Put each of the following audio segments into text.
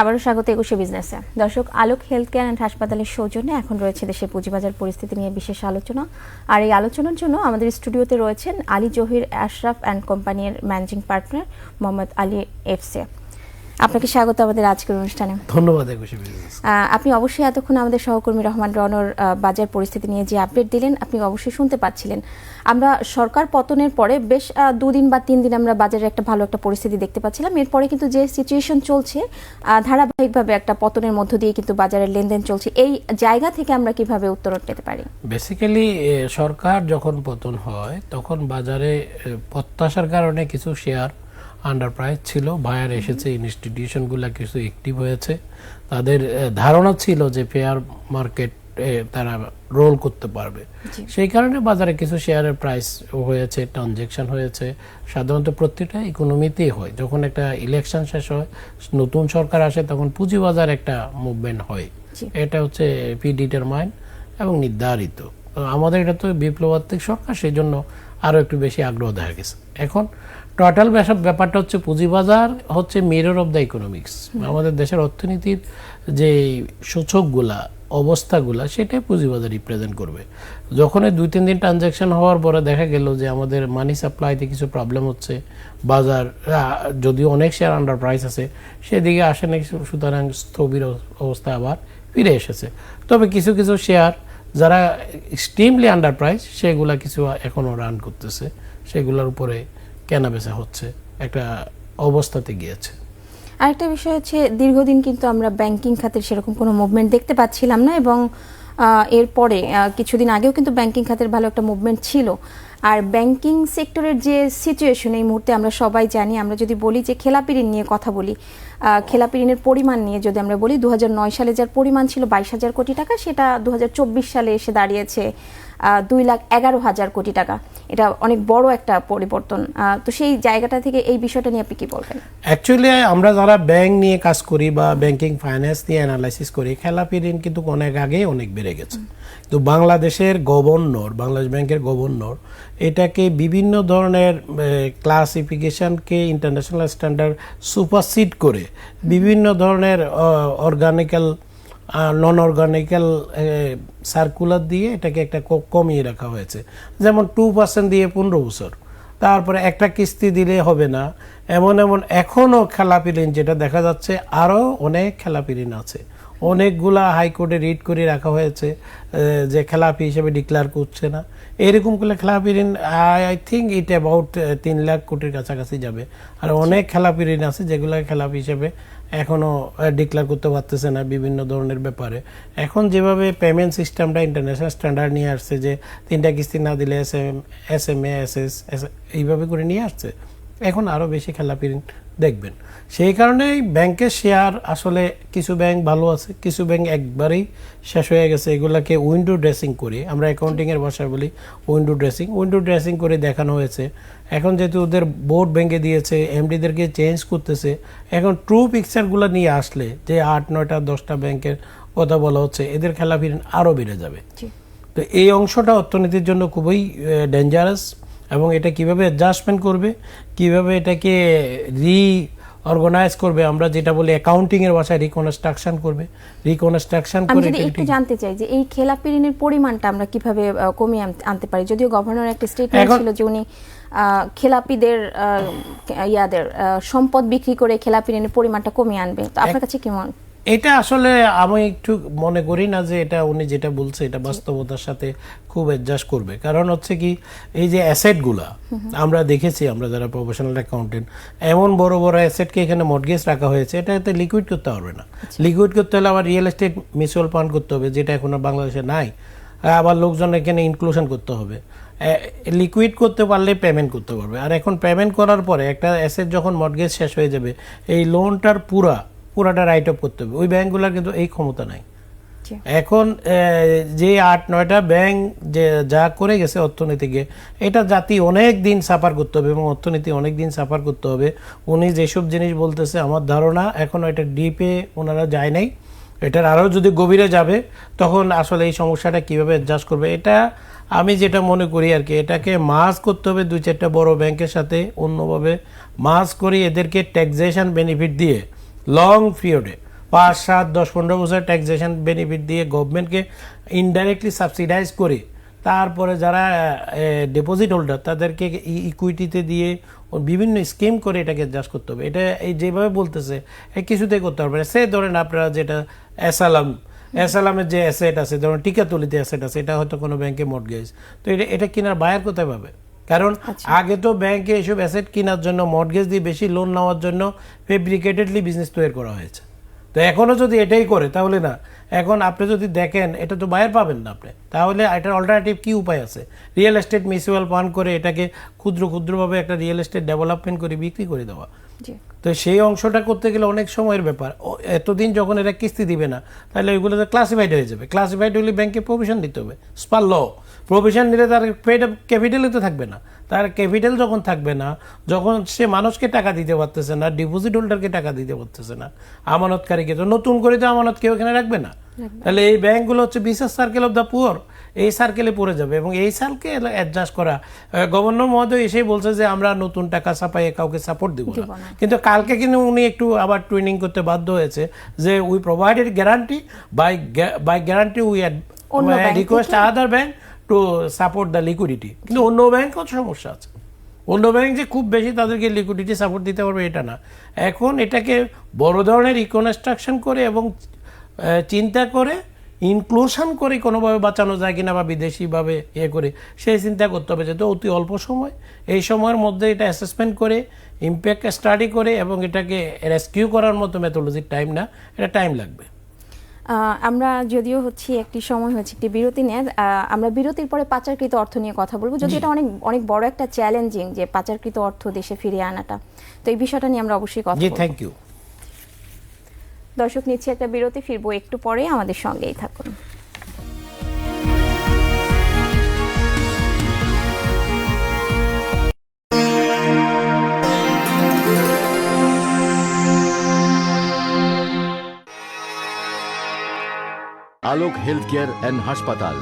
আবারও স্বাগত একুশে বিজনেসে। দর্শক, আলোক হেলথ কেয়ার অ্যান্ড হাসপাতালের সৌজন্যে এখন রয়েছে দেশের পুঁজিবাজার পরিস্থিতি নিয়ে বিশেষ আলোচনা। আর এই আলোচনার জন্য আমাদের স্টুডিওতে রয়েছেন আলী জহির আশরাফ অ্যান্ড কোম্পানির managing partner Mohammad Ali FCA. আপনাকে স্বাগত আমাদের আজকের অনুষ্ঠানে। ধন্যবাদ আপনি অবশ্যই এতক্ষণ আমাদের সহকর্মী রহমান রনর বাজার পরিস্থিতি নিয়ে যে আপডেট দিলেন আপনি অবশ্যই শুনতে পাচ্ছিলেন। আমরা সরকার পতনের পরে বেশ দুদিন বা তিন দিন আমরা বাজারে একটা ভালো একটা পরিস্থিতি দেখতে পাচ্ছিলাম। এরপরে কিন্তু যে সিচুয়েশন চলছে ধারাবাহিকভাবে একটা পতনের মধ্য দিয়ে কিন্তু বাজারের লেনদেন চলছে। এই জায়গা থেকে আমরা কীভাবে উত্তরণ পেতে পারি? বেসিক্যালি সরকার যখন পতন হয় তখন বাজারে প্রত্যাশার কারণে কিছু শেয়ার আন্ডার প্রাইস ছিল বায়ার এসেছে ইনস্টিটিউশনগুলো কিছু অ্যাক্টিভ হয়েছে। তাদের ধারণা ছিল যে ফেয়ার মার্কেট তারা রোল করতে পারবে। সেই কারণে বাজারে কিছু শেয়ারের প্রাইস হয়েছে ট্রানজেকশন হয়েছে। সাধারণত প্রত্যেকটা ইকোনমিতেই হয়। যখন একটা ইলেকশন শেষ হয় নতুন সরকার আসে তখন পুঁজিবাজার একটা মুভমেন্ট হয়। এটা হচ্ছে পি ডিটারমাইন এবং নির্ধারিত। আমাদের এটা তো বিপ্লবাত্মক সরকার সেই জন্য আরও একটু বেশি আগ্রহ দেখা গেছে। এখন টোটাল ব্যাপারটা হচ্ছে পুঁজিবাজার হচ্ছে মিরর অফ দ্য ইকোনমিক্স আমাদের দেশের অর্থনীতির যে সূচকগুলা, অবস্থাগুলা, সেটাই পুঁজিবাজার রিপ্রেজেন্ট করবে। যখন দুই, তিন দিন ট্রানজ্যাকশন হওয়ার পরে দেখা গেল যে আমাদের মানি সাপ্লাইতে কিছু প্রবলেম হচ্ছে, বাজার যদিও অনেক শেয়ার আন্ডার প্রাইস আছে, সেদিকে আসে না সুতরাং স্থবির অবস্থা আবার ফিরে এসেছে। তবে কিছু কিছু শেয়ার যারা এক্সট্রিমলি আন্ডার প্রাইস সেগুলা কিছু এখনও রান করতেছে। সেগুলোর উপরে কেনা বেচা হচ্ছে। একটা অবস্থাতে গিয়েছে। আরেকটা বিষয় হচ্ছে, দীর্ঘদিন কিন্তু আমরা ব্যাংকিং খাতের সেরকম কোনো মুভমেন্ট দেখতে পাচ্ছিলাম না এবং এরপরে কিছুদিন আগেও কিন্তু ব্যাংকিং খাতের ভালো একটা মুভমেন্ট ছিল। আর ব্যাংকিং সেক্টরের যে সিচুয়েশন এই মুহূর্তে আমরা সবাই জানি, আমরা যদি বলি যে খেলাপি ঋণ নিয়ে কথা বলি খেলাপি ঋণের পরিমাণ নিয়ে যদি আমরা বলি দু হাজার নয় সালে যার পরিমাণ ছিল বাইশ হাজার কোটি টাকা, সেটা দু হাজার চব্বিশ সালে এসে দাঁড়িয়েছে দুই লাখ এগারো হাজার কোটি টাকা। এটা অনেক বড় একটা পরিবর্তন। তো সেই জায়গাটা থেকে এই বিষয়টা নিয়ে আপনি কি বলবেন? অ্যাকচুয়ালি আমরা যারা ব্যাংক নিয়ে কাজ করি বা ব্যাংকিং ফাইন্যান্স নিয়ে অ্যানালাইসিস করি, খেলাপি ঋণ কিন্তু অনেক আগেই অনেক বেড়ে গেছে। তো বাংলাদেশের গভর্নর বাংলাদেশ ব্যাংকের গভর্নর এটাকে বিভিন্ন ধরনের ক্লাসিফিকেশনকে ইন্টারন্যাশনাল স্ট্যান্ডার্ড সুপারসিড করে, বিভিন্ন ধরনের অর্গানিক্যাল নন অর্গানিক্যাল সার্কুলার দিয়ে এটাকে একটা কমিয়ে রাখা হয়েছে। যেমন টু পার্সেন্ট দিয়ে পনেরো বছর। তারপরে একটা কিস্তি দিলে হবে না। এমন এমন এখনও খেলাপি ঋণ যেটা দেখা যাচ্ছে আরও অনেক খেলাপি ঋণ আছে। অনেকগুলা হাইকোর্টে রিট করে রাখা হয়েছে যে খেলাপি হিসেবে ডিক্লেয়ার করছে না। এরকম করলে খেলাপি ঋণ আই থিঙ্ক ইট অ্যাবাউট তিন লাখ কোটির কাছাকাছি যাবে। আর অনেক খেলাপি ঋণ আছে যেগুলো খেলাপি হিসেবে এখনও ডিক্লেয়ার করতে পারতেছে না বিভিন্ন ধরনের ব্যাপারে। এখন যেভাবে পেমেন্ট সিস্টেমটা ইন্টারন্যাশনাল স্ট্যান্ডার্ড নিয়ে আসছে যে তিনটা কিস্তি না দিলে S M S M A S S এইভাবে করে নিয়ে আসছে এখন আরও বেশি খেলাপি ঋণ দেখবেন। সেই কারণেই ব্যাংকের শেয়ার আসলে কিছু ব্যাংক ভালো আছে কিছু ব্যাংক একবারেই শেষ হয়ে গেছে। এগুলাকে উইন্ডো ড্রেসিং করে। আমরা অ্যাকাউন্টিংয়ের ভাষায় বলি উইন্ডো ড্রেসিং। উইন্ডো ড্রেসিং করে দেখানো হয়েছে। এখন যেহেতু ওদের বোর্ড ভেঙে দিয়েছে এমডিদেরকে চেঞ্জ করতেছে এখন ট্রু পিকচারগুলো নিয়ে আসলে যে আট নয়টা দশটা ব্যাংকের কথা বলা হচ্ছে এদের ঋণ আরও বেড়ে যাবে। তো এই অংশটা অর্থনীতির জন্য খুবই ডেঞ্জারাস এবং এটা কীভাবে অ্যাডজাস্টমেন্ট করবে কীভাবে এটাকে রি অর্গানাইজ করবে আমরা যেটা বলি অ্যাকাউন্টিং এর ভাষায় রিকনস্ট্রাকশন করবে। রিকনস্ট্রাকশন করে যদি একটু জানতে চাই যে এই খেলাপি ঋণের পরিমাণটা আমরা কীভাবে কমিয়ে আনতে পারি? যদিও গভর্নর একটা স্টেটমেন্ট ছিল যে উনি খেলাপিদের ইয়াদের সম্পদ বিক্রি করে খেলাপি ঋণের পরিমাণটা কমিয়ে আনবে। তো আপনার কাছে কি মনে এটা আসলে আমি একটু মনে করি না যে এটা উনি যেটা বলছে এটা বাস্তবতার সাথে খুব অ্যাডজাস্ট করবে। কারণ হচ্ছে কি এই যে অ্যাসেটগুলা আমরা দেখেছি আমরা যারা প্রফেশনাল অ্যাকাউন্টেন্ট এমন বড় বড় অ্যাসেটকে এখানে মর্গেজ রাখা হয়েছে এটা এতে লিকুইড করতে পারবে না। লিকুইড করতে হলে আবার রিয়েল এস্টেট মিউচুয়াল ফান্ড করতে হবে যেটা এখন আর বাংলাদেশে নাই। আবার লোকজন এখানে ইনক্লুশন করতে হবে। লিকুইড করতে পারলে পেমেন্ট করতে পারবে। আর এখন পেমেন্ট করার পরে একটা অ্যাসেট যখন মর্গেজ শেষ হয়ে যাবে এই লোনটার পুরা পুরাটা রাইট অফ করতে হবে। ওই ব্যাংকগুলোর কিন্তু এই ক্ষমতা নাই। এখন যে আট নয়টা ব্যাংক যে যা করে গেছে অর্থনীতিকে এটা জাতি অনেক দিন সাফার করতে হবে এবং অর্থনীতি অনেক দিন সাফার করতে হবে। উনি যেসব জিনিস বলতেছে আমার ধারণা এখনও এটা ডিপে ওনারা যায় নাই। এটার আরও যদি গভীরে যাবে তখন আসলে এই সমস্যাটা কীভাবে অ্যাডজাস্ট করবে এটা আমি যেটা মনে করি আর কি এটাকে মাস করতে হবে দুই চারটা বড় ব্যাংকের সাথে অন্যভাবে মাস করে এদেরকে ট্যাক্সেশন বেনিফিট দিয়ে। লং পিরিয়ডে পাঁচ, সাত, দশ, পনেরো বছর ট্যাক্সেশন বেনিফিট দিয়ে গভর্নমেন্টকে ইনডাইরেক্টলি সাবসিডাইজ করে, তারপরে যারা ডিপোজিট হোল্ডার তাদেরকে ইকুইটিতে দিয়ে ও বিভিন্ন স্কিম করে এটাকে অ্যাডজাস্ট করতে হবে। এটা এই যেভাবে বলতেছে, এ কিছুতেই করতে পারবে সে ধরেন আপনারা যেটা অ্যাসালাম অ্যাসালামের যে অ্যাসেট আছে, ধরুন টিকাতলিতে অ্যাসেট আছে, এটা হয়তো কোনো ব্যাংকে মর্টগেজ তো এটা এটা কেনার বায়ার কোথায় পাবে? কারণ আগে তো ব্যাংকে এসব অ্যাসেট কেনার জন্য মর্টগেজ দিয়ে বেশি লোন নেওয়ার জন্য ফেব্রিকেটেডলি বিজনেস তৈরি করা হয়েছে। তো এখনও যদি এটাই করে তাহলে না এখন আপনি যদি দেখেন এটা তো বায়ার পাবেন না আপনি তাহলে এটার অল্টারনেটিভ কি উপায় আছে? রিয়েল এস্টেট মিউচুয়াল ফান্ড করে এটাকে ক্ষুদ্র ক্ষুদ্রভাবে একটা রিয়েল এস্টেট ডেভেলপমেন্ট করে বিক্রি করে দেওয়া। তো সেই অংশটা করতে গেলে অনেক সময়ের ব্যাপার। এতদিন যখন এরা কিস্তি দিবে না তাহলে ওইগুলো তো ক্লাসিফাইড হয়ে যাবে। ক্লাসিফাইড হলে ব্যাংকে প্রভিশন দিতে হবে। স্পার ল প্রভিশন দিলে তার ক্যাপিটালে তো থাকবে না। তার ক্যাপিটাল যখন থাকবে না যখন সে মানুষকে টাকা দিতে পারতেছে না ডিপোজিট হোল্ডারকে টাকা দিতে পারতেছে না আমানতকারীকে তো নতুন করে তো আমানত কেউ এখানে রাখবে না। তাহলে এই ব্যাংকগুলো হচ্ছে বিশেষ সার্কেল অফ দ্য পুয়ার এই সার্কেলে পড়ে যাবে এবং এই সার্কেল অ্যাডজাস্ট করা। গভর্নর মহোদয় এসেই বলছে যে আমরা নতুন টাকা ছাপাইয়ে কাউকে সাপোর্ট দিব না। কিন্তু কালকে কিন্তু উনি একটু আবার ট্রেনিং করতে বাধ্য হয়েছে যে we provided guarantee by by guarantee we request other bank to support the liquidity কিন্তু অন্য ব্যাংকও সমস্যা আছে। অন্য ব্যাংক যে খুব বেশি তাদেরকে লিকুইডিটি সাপোর্ট দিতে পারবে এটা না। এখন এটাকে বড় ধরনের রিকনস্ট্রাকশন করে এবং চিন্তা করে ইনক্লুশন করে কোনোভাবে বাঁচানো যায় কিনা বা বিদেশিভাবে ইয়ে করে সেই চিন্তা করতে হবে। যেহেতু অতি অল্প সময়, এই সময়ের মধ্যে এটা অ্যাসেসমেন্ট করে ইম্প্যাক্ট স্টাডি করে এবং এটাকে রেস্কিউ করার মতো মেথোলজির টাইম না, এটা টাইম লাগবে। আমরা যদিও হচ্ছে একটি সময় হচ্ছে একটি বিরতি নেয় আমরা বিরতির পরে পাচারকৃত অর্থ নিয়ে কথা বলব। যদি এটা অনেক অনেক বড় একটা চ্যালেঞ্জিং যে পাচারকৃত অর্থ দেশে ফিরিয়ে আনাটা। তো এই বিষয়টা নিয়ে আমরা অবশ্যই কথা জি বলব। থ্যাংক ইউ দর্শক নিচ্ছি একটা বিরতি ফিরবো একটু পরে আমাদের সঙ্গেই থাকুন। আলোক হেলথ কেয়ার অ্যান্ড হাসপাতাল।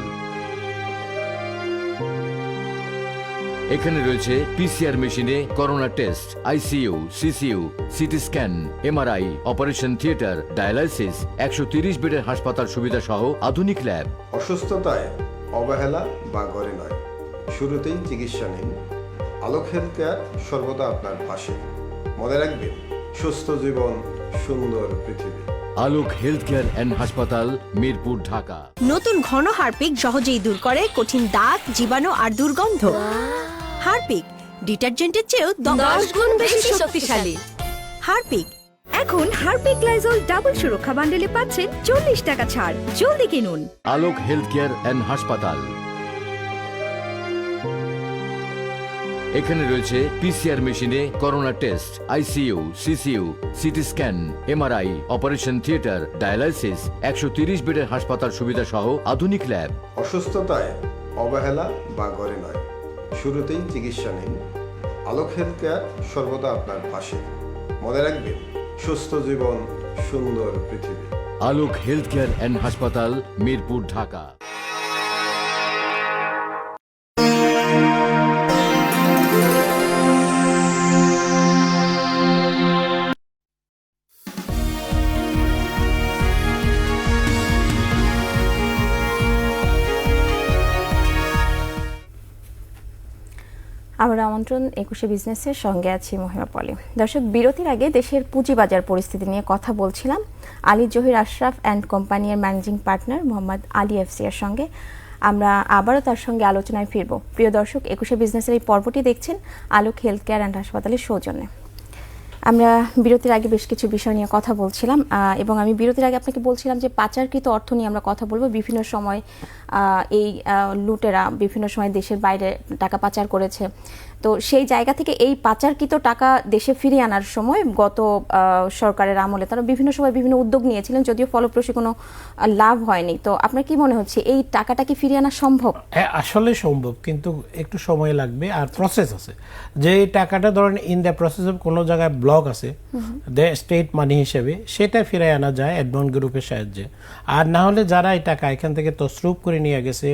এখানে রয়েছে পিসিআর মেশিনে corona test ICU CCU CT scan MRI operation theatre, dialysis, একশো তিরিশ বেডের হাসপাতাল সুবিধা সহ আধুনিক ল্যাব। অসুস্থতায় অবহেলা বা ঘরে নয়। শুরুতেই চিকিৎসা নিন। আলোক হেলথ কেয়ার সর্বদা আপনার পাশে। মনে রাখবেন, সুস্থ জীবন সুন্দর পৃথিবী। আলোক হেলথ কেয়ার অ্যান্ড হাসপাতাল মিরপুর ঢাকা। নতুন ঘন হারপিক সহজেই দূর করে কঠিন দাগ জীবাণু আর দুর্গন্ধ। হারপিক ডিটারজেন্টের চেয়েও দশ গুণ বেশি শক্তিশালী। হারপিক এখন হারপিক গ্লাইজল ডাবল সুরক্ষা বান্ডেলে পাচ্ছেন চল্লিশ টাকা ছাড়। জলদি কিনুন। আলোক হেলথ কেয়ার অ্যান্ড হাসপাতাল। এখানে রয়েছে পিসিআর মেশিনে corona test ICU CCU CT scan MRI operation theatre dialysis একশো তিরিশ বেডের হাসপাতাল সুবিধা সহ আধুনিক ল্যাব অসুস্থতায় অবহেলা বা ঘরে নয়। শুরুতেই চিকিৎসা নিন। আলোক হেলথ কেয়ার সর্বদা আপনার পাশে। মনে রাখবেন সুস্থ জীবন সুন্দর পৃথিবী। আলোক হেলথ কেয়ার অ্যান্ড হাসপাতাল মিরপুর ঢাকা। আবার আমন্ত্রণ একুশে বিজনেসের সঙ্গে আছি মহিমা পলি। দর্শক, বিরতির আগে দেশের পুঁজিবাজার পরিস্থিতি নিয়ে কথা বলছিলাম। আলী জহির আশরাফ অ্যান্ড কোম্পানির managing partner Mohammad Ali FC এর সঙ্গে। আমরা আবারও তার সঙ্গে আলোচনায় ফিরব। প্রিয় দর্শক, একুশে বিজনেসের এই পর্বটি দেখছেন আলোক হেলথ কেয়ার অ্যান্ড হাসপাতালের সৌজন্যে। আমরা বিরতির আগে বেশ কিছু বিষয় নিয়ে কথা বলছিলাম এবং আমি বিরতির আগে আপনাকে বলছিলাম যে পাচারকৃত অর্থ নিয়ে আমরা কথা বলব। বিভিন্ন সময় এই লুটেরা বিভিন্ন সময় দেশের বাইরে টাকা পাচার করেছে। তো সেই জায়গা থেকে এই পাচারকৃত টাকা দেশে ফিরিয়ে আনার সময় গত সরকারের আমলে তারা বিভিন্ন সময় বিভিন্ন উদ্যোগ নিয়েছিলেন, যদিও ফলপ্রসূ কোনো লাভ হয়নি। তো আপনার কি মনে হচ্ছে, এই টাকাটা কি ফিরিয়ে আনা সম্ভব? হ্যাঁ আসলে সম্ভব, কিন্তু একটু সময় লাগবে আর প্রসেস আছে। যে টাকাটা ধরেন ইন দ্য প্রসেস অফ কোনো জায়গায় ব্লক আছে। স্টেট মানি হিসেবে। সেটা ফিরে আনা যায় অ্যাডমন্ড গ্রুপের সাহায্যে। আর না হলে যারা এই টাকা এখান থেকে তসরুপ করে নিয়ে গেছে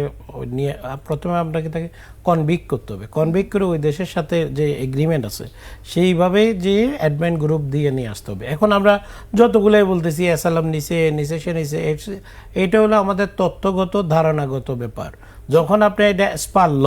নিয়ে প্রথমে আপনাকে তাকে কনভিক করতে হবে। কনভিক করে ওই দেশের সাথে যে এগ্রিমেন্ট আছে, সেইভাবে যে অ্যাডমেন্ট গ্রুপ দিয়ে নিয়ে আসতে হবে। এখন আমরা যতগুলোই বলতেছি অ্যাসালাম নিচে নিচে সে নিচে এটা হলো আমাদের তথ্যগত ধারণাগত ব্যাপার। যখন আপনি এটা স্পার ল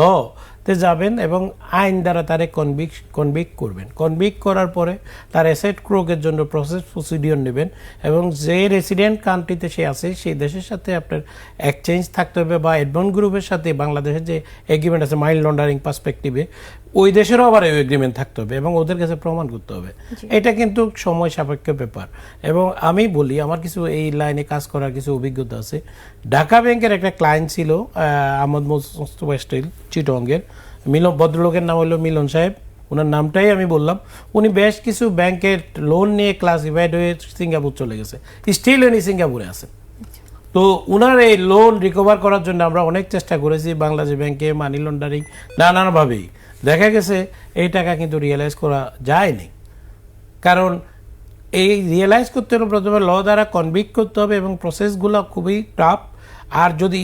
তে যাবেন এবং আইন দ্বারা তারে কনভিক কনভিক করবেন। কনভিক করার পরে তার অ্যাসেট ক্রোকের জন্য প্রসেস প্রসিডিওর নেবেন এবং যে রেসিডেন্ট কান্ট্রিতে সে আছে, সেই দেশের সাথে আপনার এক্সচেঞ্জ থাকতে হবে বা অ্যাডভান্স গ্রুপের সাথে বাংলাদেশের যে এগ্রিমেন্ট আছে মাইল লন্ডারিং পার্সপেক্টিভে ওই দেশেরও আবার এই এগ্রিমেন্ট থাকতে হবে এবং ওদের কাছে প্রমাণ করতে হবে। এটা কিন্তু সময় সাপেক্ষ ব্যাপার। এবং আমি বলি আমার কিছু এই লাইনে কাজ করার কিছু অভিজ্ঞতা আছে। ঢাকা ব্যাংকের একটা ক্লায়েন্ট ছিল আহ, আহমদ মোস্তফা স্টিল চিটঙ্গের মিলন ভদ্রলোকের নাম হলো মিলন সাহেব। ওনার নামটাই আমি বললাম। উনি বেশ কিছু ব্যাংকের লোন নিয়ে ক্লাসিফাইড হয়ে সিঙ্গাপুর চলে গেছে। স্টিল উনি সিঙ্গাপুরে আছেন। তো উনার এই লোন রিকভার করার জন্য আমরা অনেক চেষ্টা করেছি বাংলাদেশ ব্যাংকে মানি লন্ডারিং নানানভাবেই। দেখা গেছে এই টাকা কিন্তু রিয়েলাইজ করা যায়নি। কারণ এই রিয়েলাইজ করতে হলে প্রথমে ল দ্বারা কনভিক্ট করতে হবে এবং প্রসেসগুলো খুবই টাফ আর যদি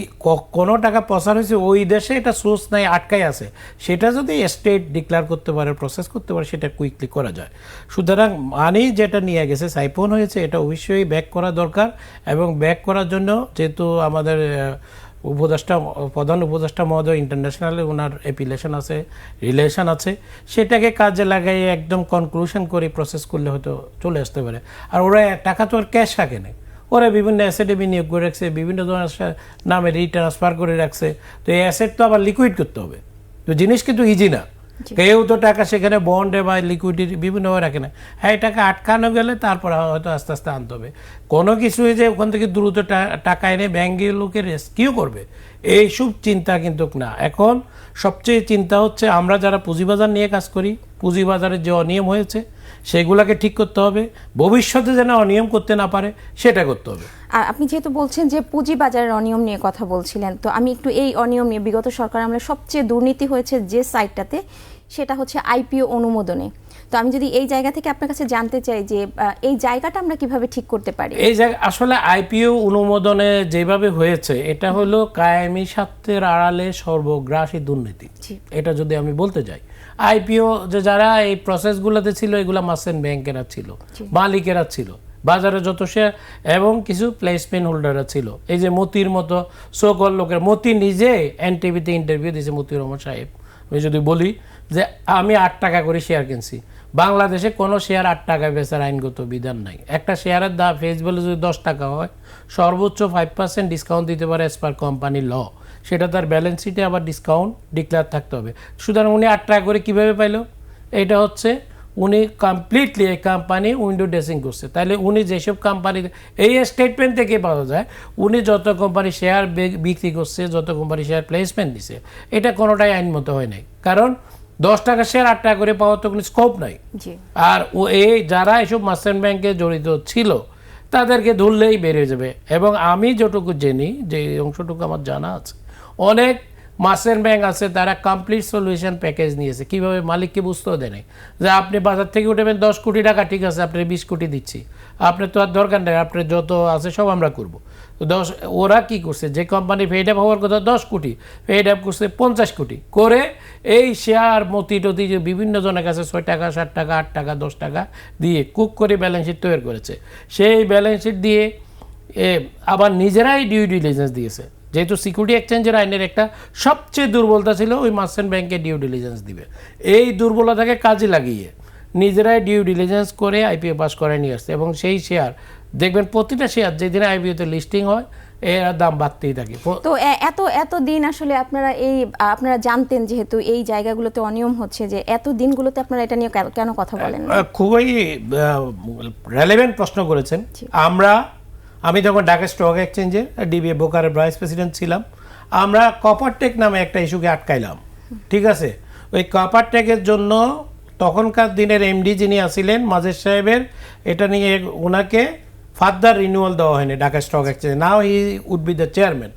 কোনো টাকা প্রসার হয়েছে, ওই দেশে এটা সোর্স নাই আটকাই আছে। সেটা যদি স্টেট ডিক্লেয়ার করতে পারে প্রসেস করতে পারে, সেটা কুইকলি করা যায়। সুতরাং মানি যেটা নিয়ে গেছে সাইফোন হয়েছে, এটা অবশ্যই ব্যাক করা দরকার। এবং ব্যাক করার জন্য যেহেতু আমাদের উপদেষ্টা, প্রধান উপদেষ্টা মহোদয় ইন্টারন্যাশনালে ওনার অ্যাপিলেশন আছে রিলেশন আছে, সেটাকে কাজে লাগাই একদম কনক্লুশন করে প্রসেস করলে হয়তো চলে আসতে পারে। আর ওরা টাকা তো আর ক্যাশ থাকে না। ওরা বিভিন্ন অ্যাসেটে বিনিয়োগ করে রাখছে, বিভিন্ন ধরনের নামে রিট্রান্সফার করে রাখছে। তো এই অ্যাসেট তো আবার লিকুইড করতে হবে। তো জিনিস কিন্তু ইজি না। কেউ তো টাকা সেখানে বন্ডে বা লিকুইডিটি বিভিন্নভাবে রাখে না। হ্যাঁ এই টাকা আটকানো গেলে তারপর হয়তো আস্তে আস্তে আনতে হবে। কোনো কিছুই যে ওখান থেকে দ্রুত টাকা এনে ব্যাঙ্কে লোকে রেস্কিউ করবে, এইসব চিন্তা কিন্তু না। এখন সবচেয়ে চিন্তা হচ্ছে আমরা যারা পুঁজিবাজার নিয়ে কাজ করি পুঁজিবাজারের যে অনিয়ম হয়েছে, সেগুলোকে ঠিক করতে হবে। ভবিষ্যতে যেন অনিয়ম করতে না পারে, সেটা করতে হবে। আর আপনি যেহেতু বলছেন যে পুঁজিবাজারের অনিয়ম নিয়ে কথা বলছিলেন তো আমি একটু এই অনিয়ম নিয়ে বিগত সরকার আমলে সবচেয়ে দুর্নীতি হয়েছে যে সাইটটাতে সেটা হচ্ছে আইপিও অনুমোদনে। তো আমি যদি এই জায়গা থেকে আপনার কাছে জানতে চাই যে এই জায়গাটা আমরা কীভাবে ঠিক করতে পারি? এই জায়গা আসলে আইপিও অনুমোদনে যেভাবে হয়েছে এটা হলো কায়েমি স্বার্থের আড়ালে সর্বগ্রাসী দুর্নীতি। এটা যদি আমি বলতে যাই আইপিও যে যারা এই প্রসেসগুলোতে ছিল এগুলো মাসেন ব্যাংকেরা ছিল মালিকেরা ছিল বাজারে যত শেয়ার এবং কিছু প্লেসমেন্ট হোল্ডাররা ছিল। এই যে মতির মতো সকল লোকের, মতি নিজে এনটিভিতে ইন্টারভিউ দিয়েছে মতিউর রহমান সাহেব। আমি যদি বলি যে আমি আট টাকা করে শেয়ার কিনছি। বাংলাদেশে কোনো শেয়ার আট টাকায় বেচার আইনগত বিধান নাই। একটা শেয়ারের দাম ফেস ভ্যালু যদি দশ টাকা হয়, সর্বোচ্চ ফাইভ পার্সেন্ট ডিসকাউন্ট দিতে পারে এস পার কোম্পানি ল সেটা তার ব্যালেন্স শিটে আবার ডিসকাউন্ট ডিক্লেয়ার থাকতে হবে। সুতরাং উনি আট টাকা করে কীভাবে পাইলো? এটা হচ্ছে উনি কমপ্লিটলি এই কোম্পানি উইন্ডো ড্রেসিং করছে। তাহলে উনি যেসব কোম্পানি এই স্টেটমেন্ট থেকে পাওয়া যায় উনি যত কোম্পানি শেয়ার বিক্রি করছে যত কোম্পানি শেয়ার প্লেসমেন্ট দিছে এটা কোনোটাই আইনমতো হয় নাই। কারণ দশ টাকা শেয়ার আট টাকা করে পাওয়ার তো কোনো স্কোপ নাই। আর ও এই যারা এসব মাস্টার ব্যাংকে জড়িত ছিল তাদেরকে ধরলেই বেরিয়ে যাবে। এবং আমি যতটুকু জেনি যে অংশটুকু আমার জানা আছে অনেক মাসের ব্যাংক আছে, তারা কমপ্লিট সলিউশন প্যাকেজ নিয়েছে। কীভাবে মালিককে বুঝতেও দেয় যে আপনি বাজার থেকে উঠবেন, দশ কোটি টাকা, ঠিক আছে, আপনি বিশ কোটি দিচ্ছি। আপনার তো আর দরকার নেই আপনার যত আছে সব আমরা করব। তো দশ, ওরা কি করছে, যে কোম্পানি ফেড আপ হওয়ার কথা দশ কোটি ফেড আপ করছে পঞ্চাশ কোটি। করে এই শেয়ার মতি টতি যে বিভিন্ন জনের কাছে ছয় টাকা, সাত টাকা, আট টাকা, দশ টাকা দিয়ে কুক করে ব্যালেন্স শিট তৈরি করেছে। সেই ব্যালেন্স শিট দিয়ে আবার নিজেরাই ডিউ ডিলিজেন্স দিয়েছে। যেহেতু সিকিউরিটি এক্সচেঞ্জের আইনের একটা সবচেয়ে দুর্বলতা ছিল ওই মার্চেন্ট ব্যাংকে ডিউ ডিলিজেন্স দিবে। এই দুর্বলতাকে কাজে লাগিয়ে নিজেরাই ডিউ ডিলিজেন্স করে আইপিও পাস করে নিয়ে আসছে এবং সেই শেয়ার দেখবেন প্রতিটা শেয়ার যেদিনে আইপিওতে লিস্টিং হয় এর দাম বাড়তেই থাকে। তো এত এত দিন আসলে আপনারা এই আপনারা জানতেন যেহেতু এই জায়গাগুলোতে অনিয়ম হচ্ছে যে এত দিনগুলোতে আপনারা এটা নিয়ে কেন- কেন কথা বলেন খুবই রেলেভেন্ট প্রশ্ন করেছেন। আমরা আমি যখন ঢাকা স্টক এক্সচেঞ্জে ডিবিএ বোকারের ভাইস প্রেসিডেন্ট ছিলাম, আমরা কপারটেক নামে একটা ইস্যুকে আটকাইলাম। ঠিক আছে? ওই কপারটেকের জন্য তখনকার দিনের এমডি যিনি আছিলেন, মাজেদ সাহেবের, এটা নিয়ে ওনাকে ফার্দার রিনিউয়াল দেওয়া হয়নি Dhaka stock exchange. Now he would be the chairman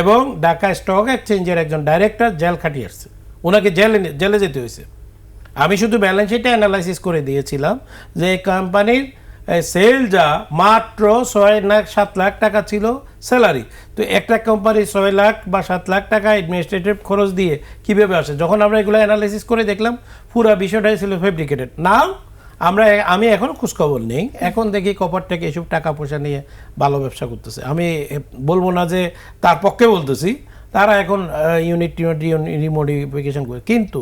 এবং ঢাকা স্টক এক্সচেঞ্জের একজন ডাইরেক্টর জেল খাটিয়ে আসছে। ওনাকে জেলে জেলে যেতে হয়েছে। আমি শুধু ব্যালেন্স শিটটা অ্যানালাইসিস করে দিয়েছিলাম যে কোম্পানির সেল যা মাত্র ছয় লাখ সাত লাখ টাকা ছিল স্যালারি। তো একটা কোম্পানি ছয় লাখ বা সাত লাখ টাকা অ্যাডমিনিস্ট্রেটিভ খরচ দিয়ে কীভাবে আসে? যখন আমরা এগুলো অ্যানালাইসিস করে দেখলাম, পুরো বিষয়টাই ছিল ফেব্রিকেটেড নাও আমরা আমি এখন খোঁজখবর নেই। এখন দেখি কপার থেকে এসব টাকা পয়সা নিয়ে ভালো ব্যবসা করতেছে। আমি বলব না যে তার পক্ষে বলতেছি, তারা এখন ইউনিট টিউনিট রিমোডিফিকেশন করে। কিন্তু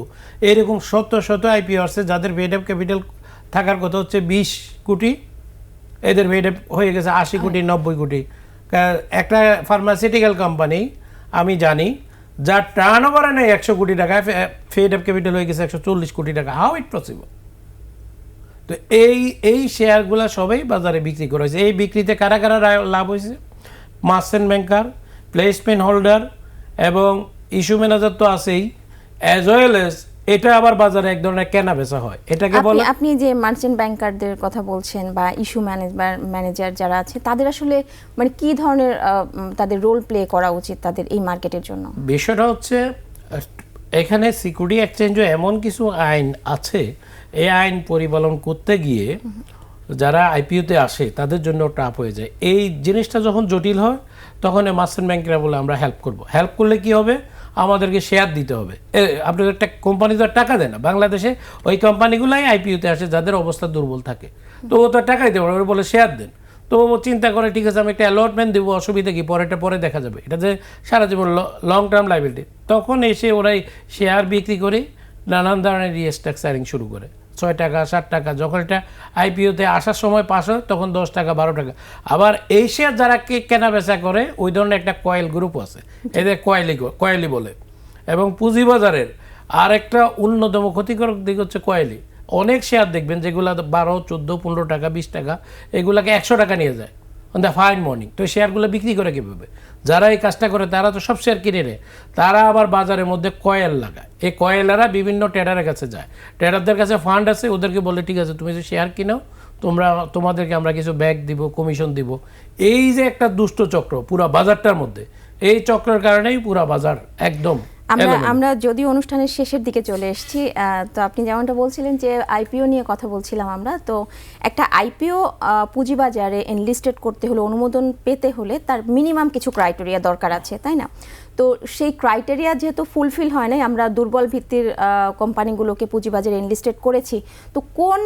এরকম শত শত আইপিও আছে যাদের ভেড অফ ক্যাপিটাল থাকার কথা হচ্ছে বিশ কোটি এদের ভেড হয়ে গেছে আশি কোটি নব্বই কোটি। একটা ফার্মাসিউটিক্যাল কোম্পানি আমি জানি যার টার্ন ওভারে নেই একশো কোটি টাকা ফেড অফ ক্যাপিটাল হয়ে গেছে একশো চল্লিশ কোটি টাকা। হাউ ইট পসিবল তো এই এই শেয়ারগুলো সবাই বাজারে বিক্রি করা হয়েছে। এই বিক্রিতে কারা কারা লাভ হয়েছে? মার্সেন্ট ব্যাংকার প্লেসমেন্ট হোল্ডার এবং ইস্যু ম্যানেজার তো আছেই অ্যাজ ওয়েল এস এটা আবার বাজারে এক ধরনের কেনা বেচা হয়। এটাকে বলে আপনি যে মার্চেন্ট ব্যাংকারদের কথা বলছেন বা ইস্যু ম্যানেজার ম্যানেজার যারা আছে তাদের আসলে মানে কি ধরনের তাদের রোল প্লে করা উচিত তাদের এই মার্কেটের জন্য? বিষয়টা হচ্ছে এখানে সিকিউরিটি এক্সচেঞ্জও এমন কিছু আইন আছে এই আইন পরিপালন করতে গিয়ে যারা আইপিওতে আসে তাদের জন্য টাফ হয়ে যায়। এই জিনিসটা যখন জটিল হয় তখন মার্চেন্ট ব্যাংকরা বলে আমরা হেল্প করব। হেল্প করলে কি হবে? আমাদেরকে শেয়ার দিতে হবে। আপনি একটা কোম্পানি তো টাকা দেয় না। বাংলাদেশে ওই কোম্পানিগুলাই আইপিওতে আসে যাদের অবস্থা দুর্বল থাকে। তো ও তো দেবে না, ওরা বলে শেয়ার দেন। তো ও চিন্তা করে ঠিক আছে আমি একটা অ্যালটমেন্ট দেবো অসুবিধা কি? পরেটা পরে দেখা যাবে। এটা যে সারা জীবন লং টার্ম লাইবিলিটি তখন এসে ওরাই শেয়ার বিক্রি করে নানান ধরনের রিস্ট্রাকচারিং শুরু করে। ছয় টাকা, সাত টাকা। যখন এটা আইপিওতে আসার সময় পাস হয়, তখন দশ টাকা, বারো টাকা। আবার এই শেয়ার যারা কেনা বেচা করে, ওই ধরনের একটা কয়েল গ্রুপ আছে। এদের কয়েলি কয়েলি বলে। এবং পুঁজিবাজারের আর একটা অন্যতম ক্ষতিকর দিক হচ্ছে কয়েলি। অনেক শেয়ার দেখবেন যেগুলো বারো, চোদ্দ, পনেরো টাকা, বিশ টাকা, এগুলাকে একশো টাকা নিয়ে যায়। অন দ্য ফাইন মর্নিং তো শেয়ারগুলো বিক্রি করে কীভাবে? যারা এই কাজটা করে, তারা তো সব শেয়ার কিনে নেয়। তারা আবার বাজারের মধ্যে কয়েল লাগায়। এই কয়েলারা বিভিন্ন ট্রেডারের কাছে যায়। ট্রেডারদের কাছে ফান্ড আছে, ওদেরকে বলে, ঠিক আছে, তুমি যে শেয়ার কিনো, তোমরা, তোমাদেরকে আমরা কিছু ব্যাগ দিব কমিশন দিব। এই যে একটা দুষ্ট চক্র পুরা বাজারটার মধ্যে, এই চক্রের কারণেই পুরো বাজার একদম আমরা আমরা যদিও অনুষ্ঠানের শেষের দিকে চলে এসেছি তো আপনি যেমনটা বলছিলেন যে আইপিও নিয়ে কথা বলছিলাম আমরা তো একটা আইপিও পুঁজিবাজারে এনলিস্টেড করতে হলে অনুমোদন পেতে হলে তার মিনিমাম কিছু ক্রাইটেরিয়া দরকার আছে তাই না? তো সেই ক্রাইটেরিয়া যেহেতু ফুলফিল হয় নাই আমরা দুর্বল ভিত্তির কোম্পানিগুলোকে পুঁজিবাজারে এনলিস্টেড করেছি তো কোন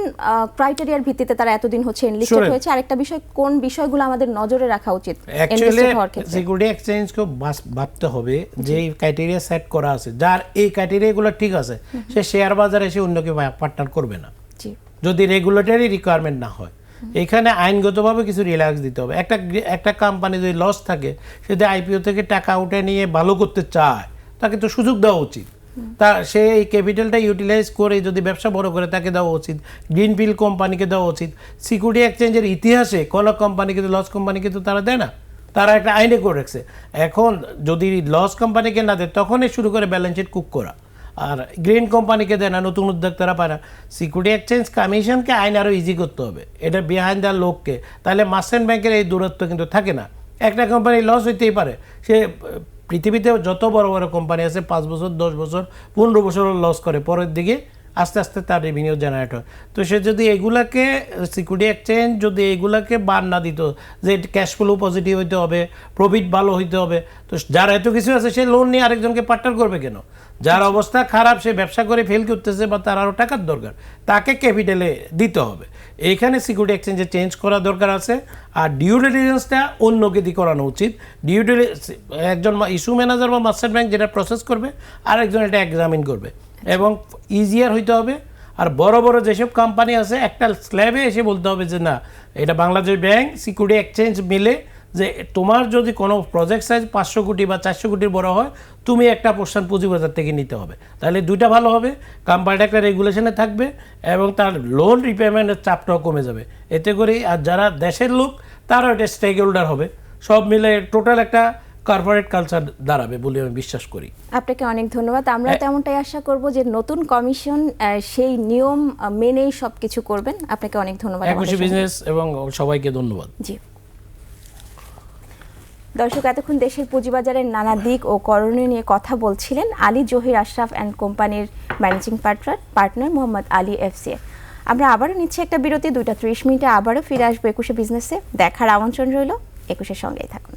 ক্রাইটেরিয়ার ভিত্তিতে তারা এতদিন হচ্ছে এনলিস্টেড. হয়েছে? আরেকটা বিষয় কোন বিষয়গুলো আমাদের নজরে রাখা উচিত সিকিউরিটি এক্সচেঞ্জকে ভাবতে হবে যে ক্রাইটেরিয়া সেট করা আছে। যার এই ক্রাইটেরিয়াগুলো ঠিক আছে সে শেয়ার বাজারে এসে অন্যকে পার্টনার করবে না। যদি রেগুলেটরি রিকোয়ারমেন্ট না হয়। এখানে আইনগতভাবে কিছু রিল্যাক্স দিতে হবে। একটা একটা কোম্পানি যদি লস থাকে, সে যদি আইপিও থেকে টাকা উঠে নিয়ে ভালো করতে চায়, তাকে তো সুযোগ দেওয়া উচিত। তা সে এই ক্যাপিটালটা ইউটিলাইজ করে যদি ব্যবসা বড় করে, তাকে দেওয়া উচিত। গ্রিনফিল্ড কোম্পানিকে দেওয়া উচিত। সিকিউরিটি এক্সচেঞ্জের ইতিহাসে কোনো কোম্পানিকে তো লস কোম্পানিকে তো তারা দেয় না। তারা একটা আইনে করে রাখছে। এখন যদি লস কোম্পানিকে না দেয়, তখনই শুরু করে ব্যালেন্স শিট কুক করা। আর গ্রিন কোম্পানিকে দেয় না, নতুন উদ্যোক্তারা পায় না। সিকিউরিটি এক্সচেঞ্জ কমিশনকে আইন আরও ইজি করতে হবে। এটা বিহাইন্ড দ্য লোককে। তাহলে মার্সেন্ট ব্যাংকের এই দূরত্ব কিন্তু থাকে না। একটা কোম্পানি লস হইতেই পারে। সে পৃথিবীতে যত বড় বড় কোম্পানি আছে, পাঁচ বছর, দশ বছর, পনেরো বছর লস করে। পরের দিকে আস্তে আস্তে তার রেভিনিউ জেনারেট হয়। তো সে যদি এগুলাকে সিকিউরিটি এক্সচেঞ্জ যদি এগুলাকে বাদ না দিত, যে ক্যাশ ফ্লো পজিটিভ হইতে হবে প্রফিট ভালো হইতে হবে, তো যার এত কিছু আছে, সে লোন নিয়ে আরেকজনকে পার্টনার করবে কেন? যার অবস্থা খারাপ, সে ব্যবসা করে ফেল করতেছে বা তার আরও টাকার দরকার, তাকে ক্যাপিটালে দিতে হবে। এইখানে সিকিউরিটি এক্সচেঞ্জে চেঞ্জ করা দরকার আছে, আর ডিউ ডিলিজেন্সটা অন্যকে দিয়ে করানো উচিত। ডিউ একজন ইস্যু ম্যানেজার বা মাস্টার ব্যাংক যেটা প্রসেস করবে আর একজন এটা এক্সামিন করবে। এবং ইজিয়ার হইতে হবে। আর বড় বড় যেসব কোম্পানি আছে, একটা স্ল্যাবে এসে বলতে হবে যে, না, এটা বাংলাদেশ ব্যাংক সিকিউরিটি এক্সচেঞ্জ মিলে যে, তোমার যদি কোনো প্রজেক্ট সাইজ পাঁচশো কোটি বা চারশো কোটির বড় হয়, তুমি একটা পোর্শন পুঁজিবাজার থেকে নিতে হবে। তাহলে দুইটা ভালো হবে। কোম্পানিটা একটা রেগুলেশনে থাকবে এবং তার লোন রিপেমেন্টের চাপটাও কমে যাবে। এতে করে আর যারা দেশের লোক, তারাও এটা স্টেক হোল্ডার হবে। সব মিলে টোটাল একটা কর্পোরেট কালচার দাঁড়াবে বলে আমি বিশ্বাস করি। আপনাকে অনেক ধন্যবাদ। আমরা তেমনটাই আশা করব যে নতুন কমিশন সেই নিয়ম মেনেই সবকিছু করবেন। আপনাকে অনেক ধন্যবাদ একুশে বিজনেস এবং সবাইকে ধন্যবাদ। জি। দর্শক এতক্ষণ দেশের পুঁজিবাজারের নানা দিক ও করণীয় নিয়ে কথা বলছিলেন আলী জহির আশরাফ অ্যান্ড কোম্পানির managing partner partner Mohammad Ali FCA আমরা আবারও নিচ্ছি একটা বিরতি দুইটা ত্রিশ মিনিটে আবারও ফিরে আসব একুশে বিজনেসে দেখার আমন্ত্রণ রইল। একুশের সঙ্গেই থাকুন।